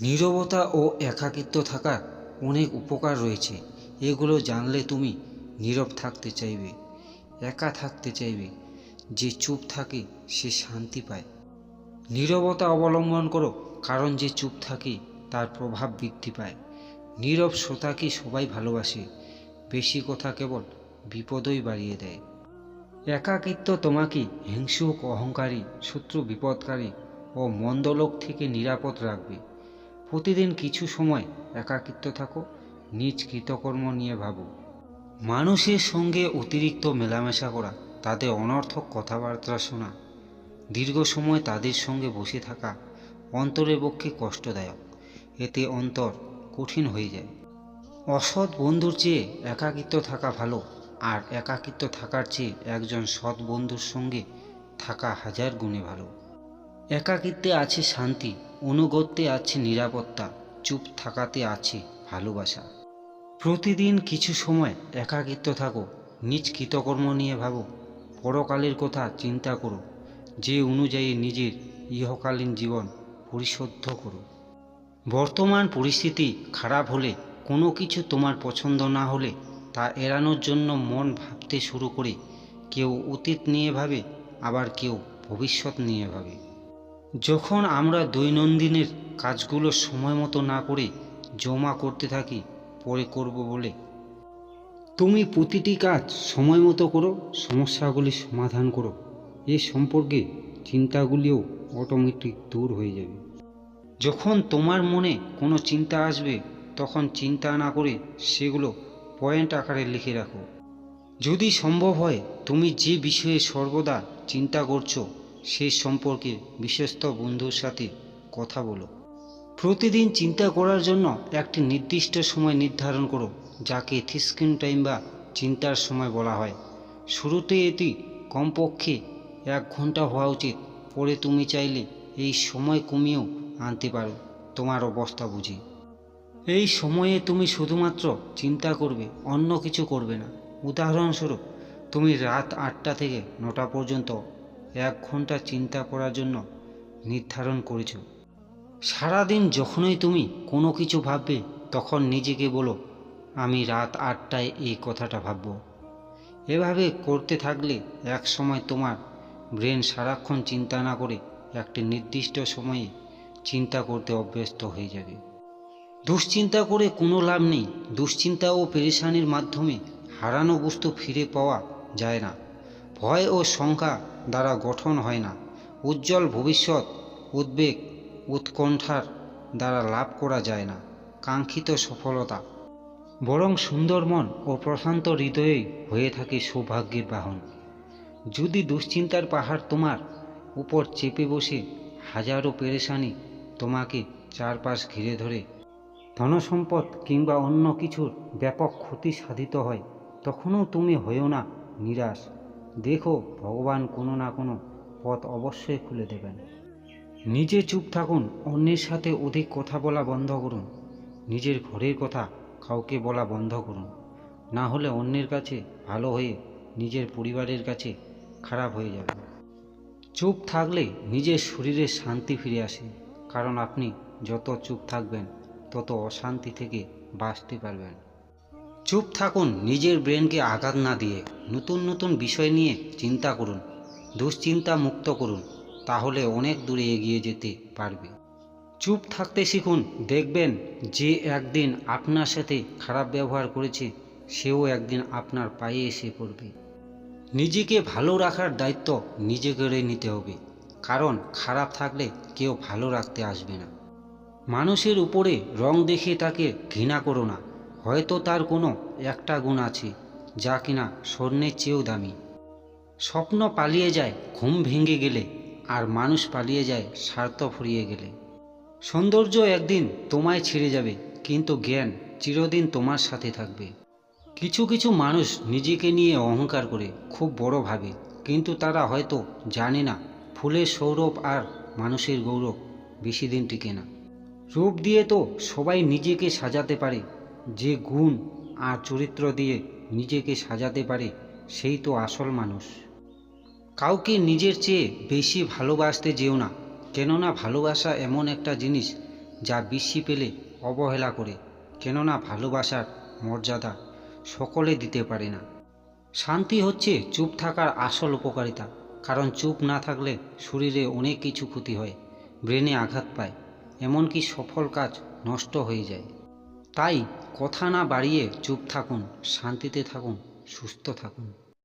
নীরবতা ও একাকিত্ব থাকার অনেক উপকার রয়েছে। এগুলো জানলে তুমি নীরব থাকতে চাইবে, একা থাকতে চাইবে। যে চুপ থাকে, সে শান্তি পায়। নীরবতা অবলম্বন করো, কারণ যে চুপ থাকে, তার প্রভাব বৃদ্ধি পায়। নীরব শ্রোতাকে সবাই ভালোবাসে, বেশি কথা কেবল বিপদই বাড়িয়ে দেয়। একাকিত্ব তোমাকে হিংসুক, অহংকারী, শত্রু, বিপদকারী ও মন্দলোক থেকে নিরাপদ রাখবে। প্রতিদিন কিছু সময় একাকিত্ব থাকো, নিজ কৃতকর্ম নিয়ে ভাবো। মানুষের সঙ্গে অতিরিক্ত মেলামেশা করা তাদের অনর্থক কথাবার্তা শোনা, দীর্ঘ সময় তাদের সঙ্গে বসে থাকা অন্তরের পক্ষে কষ্টদায়ক। এতে অন্তর কঠিন হয়ে যায়। অসৎ বন্ধুর চেয়ে একাকিত্ব থাকা ভালো, আর একাকিত্ব থাকার চেয়ে একজন সৎ বন্ধুর সঙ্গে থাকা হাজার গুণে ভালো। একাকিত্বে আছে শান্তি অনুগত্যে আছে নিরাপত্তা, চুপ থাকাতে আছে ভালোবাসা। প্রতিদিন কিছু সময় একাকিত্ব থাকো, নিজ কৃতকর্ম নিয়ে ভাবো, পরকালের কথা চিন্তা করো, যে অনুযায়ী নিজের ইহকালীন জীবন পরিশুদ্ধ করো। বর্তমান পরিস্থিতি খারাপ হলে, কোনো কিছু তোমার পছন্দ না হলে, তা এড়ানোর জন্য মন ভাবতে শুরু করে, কেউ অতীত নিয়ে ভাবে, আবার কেউ ভবিষ্যৎ নিয়ে ভাবে। যখন আমরা দৈনন্দিনের কাজগুলো সময় মতো না করে জমা করতে থাকি, পরে করব বলে। তুমি প্রতিটি কাজ সময় মতো করো, সমস্যাগুলি সমাধান করো। এ সম্পর্কে চিন্তাগুলিও অটোমেটিক দূর হয়ে যাবে। যখন তোমার মনে কোনো চিন্তা আসবে, তখন চিন্তা না করে সেগুলো পয়েন্ট আকারে লিখে রাখো। যদি সম্ভব হয়, তুমি যে বিষয়ে সর্বদা চিন্তা করছ সেই সম্পর্কে বিশ্বস্ত বন্ধুর সাথে কথা বলো। প্রতিদিন চিন্তা করার জন্য একটি নির্দিষ্ট সময় নির্ধারণ করো, যাকে থিস্কিন টাইম বা চিন্তার সময় বলা হয়। শুরুতে এটি কমপক্ষে এক ঘণ্টা হওয়া উচিত, পরে তুমি চাইলে এই সময় কমিয়েও আনতে পারো, তোমার অবস্থা বুঝি। এই সময়ে তুমি শুধুমাত্র চিন্তা করবে, অন্য কিছু করবে না। উদাহরণস্বরূপ, তুমি রাত আটটা থেকে নটা পর্যন্ত এক ঘণ্টা চিন্তা করার জন্য নির্ধারণ করেছ। সারাদিন যখনই তুমি কোনো কিছু ভাববে, তখন নিজেকে বলো, আমি রাত আটটায় এই কথাটা ভাবব। এভাবে করতে থাকলে এক সময় তোমার ব্রেন সারাক্ষণ চিন্তা না করে একটি নির্দিষ্ট সময়ে চিন্তা করতে অভ্যস্ত হয়ে যাবে। দুশ্চিন্তা করে কোনো লাভ নেই। দুশ্চিন্তা ও পেরেশানির মাধ্যমে হারানো বস্তু ফিরে পাওয়া যায় না। ভয় ও শঙ্কা দ্বারা গঠন হয় না। উজ্জ্বল ভবিষ্যৎ, উদ্বেগ, উৎকণ্ঠার দ্বারা লাভ করা যায় না। কাঙ্ক্ষিত সফলতা। বরং সুন্দর মন ও প্রশান্ত হৃদয়েই হয়ে থাকে সৌভাগ্যের বাহন। যদি দুশ্চিন্তার পাহাড় তোমার উপর চেপে বসে হাজারো পেরেশানি তোমাকে চারপাশ ঘিরে ধরে, ধনসম্পদ কিংবা অন্য কিছুর ব্যাপক ক্ষতি সাধিত হয়, তখনও তুমি হয়েও না নিরাশ। দেখো, ভগবান কোনো না কোনো পথ অবশ্যই খুলে দেবেন। নিজে চুপ থাকুন, অন্যের সাথে অধিক কথা বলা বন্ধ করুন। নিজের ঘরের কথা কাউকে বলা বন্ধ করুন। না হলে অন্যের কাছে ভালো হয়ে নিজের পরিবারের কাছে খারাপ হয়ে যাবে। চুপ থাকলে নিজের শরীরে শান্তি ফিরে আসে, কারণ আপনি যত চুপ থাকবেন, তত অশান্তি থেকে বাঁচতে পারবেন। চুপ থাকুন, নিজের ব্রেনকে আঘাত না দিয়ে। নতুন নতুন বিষয় নিয়ে চিন্তা করুন, দুশ্চিন্তা মুক্ত করুন, তাহলে অনেক দূরে এগিয়ে যেতে পারবে। চুপ থাকতে শিখুন, দেখবেন যে একদিন আপনার সাথে খারাপ ব্যবহার করেছে, সেও একদিন আপনার পায়ে এসে পড়বে। নিজেকে ভালো রাখার দায়িত্ব নিজে করে নিতে হবে, কারণ খারাপ থাকলে কেউ ভালো রাখতে আসবে না। মানুষের উপরে রং দেখে তাকে ঘৃণা করো না হয়তো তার কোনো, একটা গুণ আছে, যা কিনা স্বর্ণের চেয়েও দামি। স্বপ্ন পালিয়ে যায়, ঘুম ভেঙে গেলে, আর মানুষ পালিয়ে যায়, স্বার্থ ফুরিয়ে গেলে। সৌন্দর্য একদিন তোমায় ছেড়ে যাবে, কিন্তু জ্ঞান চিরদিন তোমার সাথে থাকবে। কিছু কিছু মানুষ নিজেকে নিয়ে অহংকার করে, খুব বড় ভাবে, কিন্তু তারা হয়তো জানে না, ফুলের সৌরভ আর মানুষের গৌরব বেশি দিন টিকে না। রূপ দিয়ে তো সবাই নিজেকে সাজাতে পারে যে গুণ আর চরিত্র দিয়ে নিজেকে সাজাতে পারে, সেই তো আসল মানুষ। কাউকে নিজের চেয়ে বেশি ভালোবাসতে যেও না, কেননা ভালোবাসা এমন একটা জিনিস যা বৃষ্টি পেলে অবহেলা করে, কেননা ভালোবাসার মর্যাদা সকলে দিতে পারে না। শান্তি হচ্ছে চুপ থাকার আসল উপকারিতা, কারণ চুপ না থাকলে শরীরে অনেক কিছু ক্ষতি হয়, ব্রেনে আঘাত পায়, এমনকি সফল কাজ নষ্ট হয়ে যায়। তাই কথা না বাড়িয়ে চুপ থাকুন শান্তিতে থাকুন সুস্থ থাকুন।